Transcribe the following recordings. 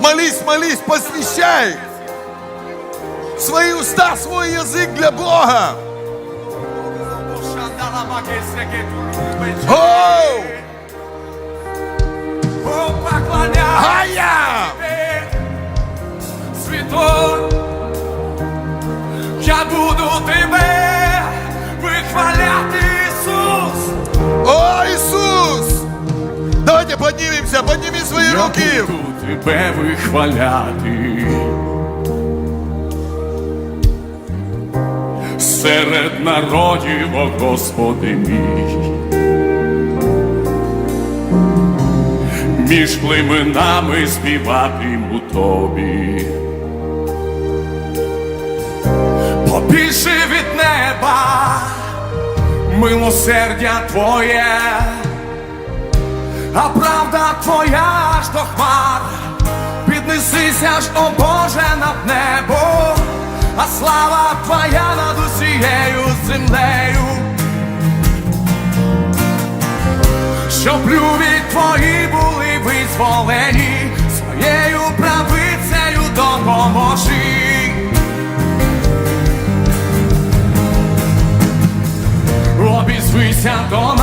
Молись, молись, посвящай свои уста, свой язык для Бога. Оу! Ая! Світо, я буду Тебе вихваляти, Ісус. О, Иисус! Давайте поднимемся, подними свои Я руки. буду тебе вихваляти. Серед народів, о Господи мій. Між племенами співатиму тобі. Побільше неба, милосердя Твоє. А правда твоя ж до хмар, піднесися ж, о Боже, над небо, а слава твоя над усією землею, щоб любі твої були визволені, своєю правицею допоможи. До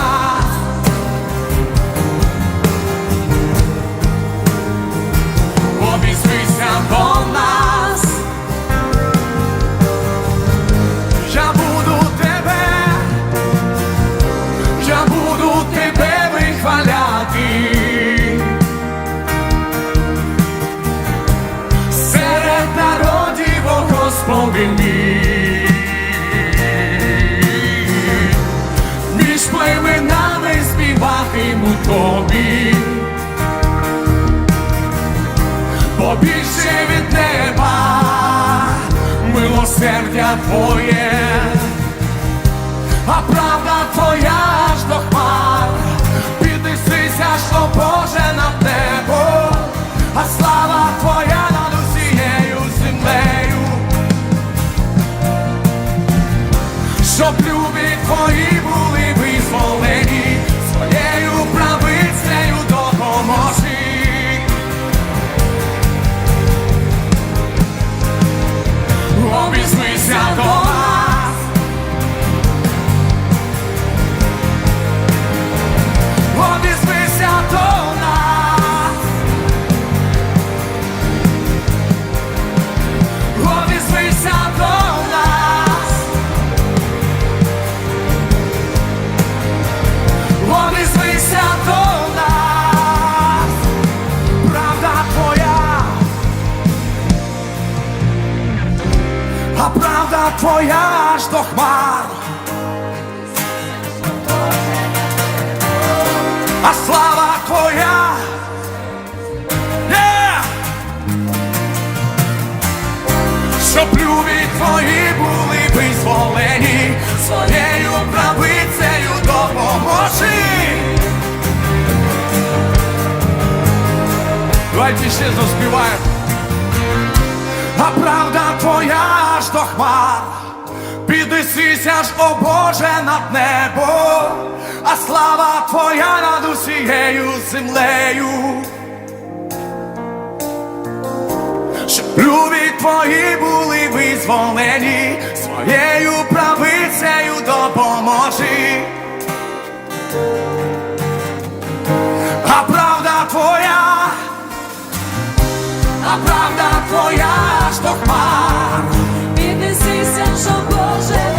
племенами співатиму тобі. побільше від неба, милосердя Твоє, а правда А слава твоя. Щоб любі твої були визволені, своєю правицею допоможи. Давайте ще заспіваємо. А правда твоя ж до хмар, піднесися ж, о Боже, над небо, а слава твоя над усією землею. Щоб любі твої були визволені, своєю правицею допоможи. А правда твоя а правда твоя до хмар. Піднесися, що Боже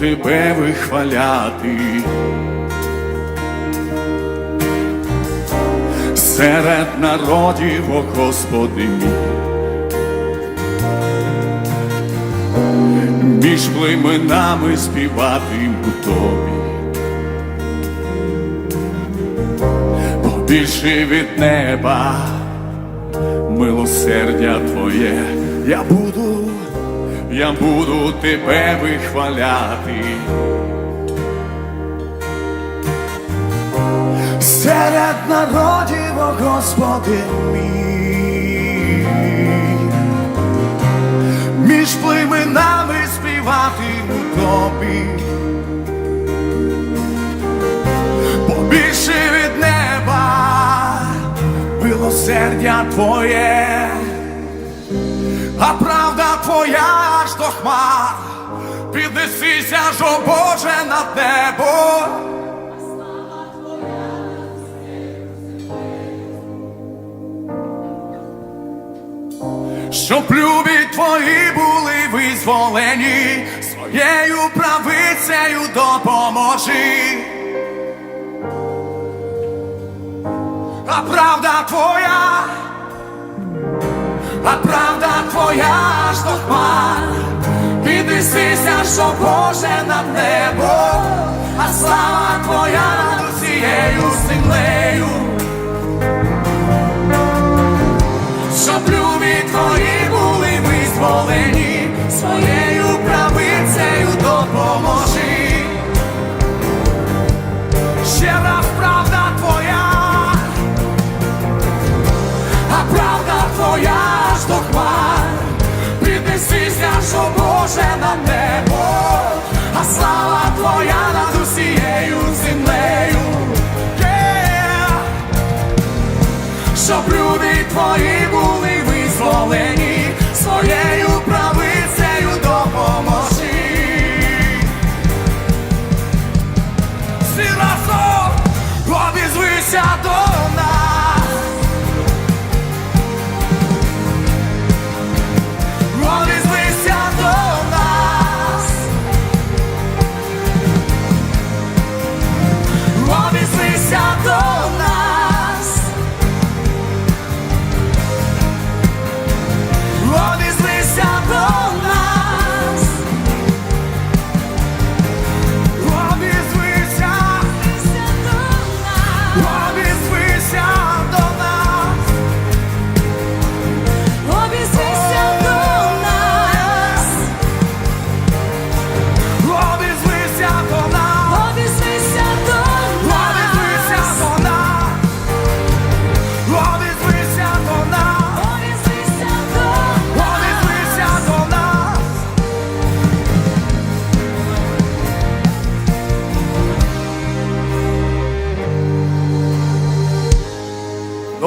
тебе вихваляти. Серед народів, о Господи мій. Між племенами співатиму тобі. Побільше від неба милосердя Твоє, я буду, я буду тебе вихваляти. Серед народів, о Господи мій, між племенами співатиму тобі. Побільше від неба милосердя Твоє, а правда Твоя до хмар, піднесися ж, о Боже, над небо. Щоб любі твої були визволені, своєю правицею допоможи. А правда твоя, а правда твоя аж до хмар, піднесися, що Боже над небо, а слава твоя над усією землею. Щоб любі твої були визволені, своєю Боже на небо, а слава твоя над усією землею. Yeah! щоб люди твої були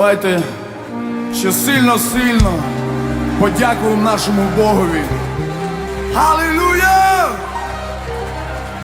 Давайте ще сильно-сильно подякуємо нашому Богові. Алілуя!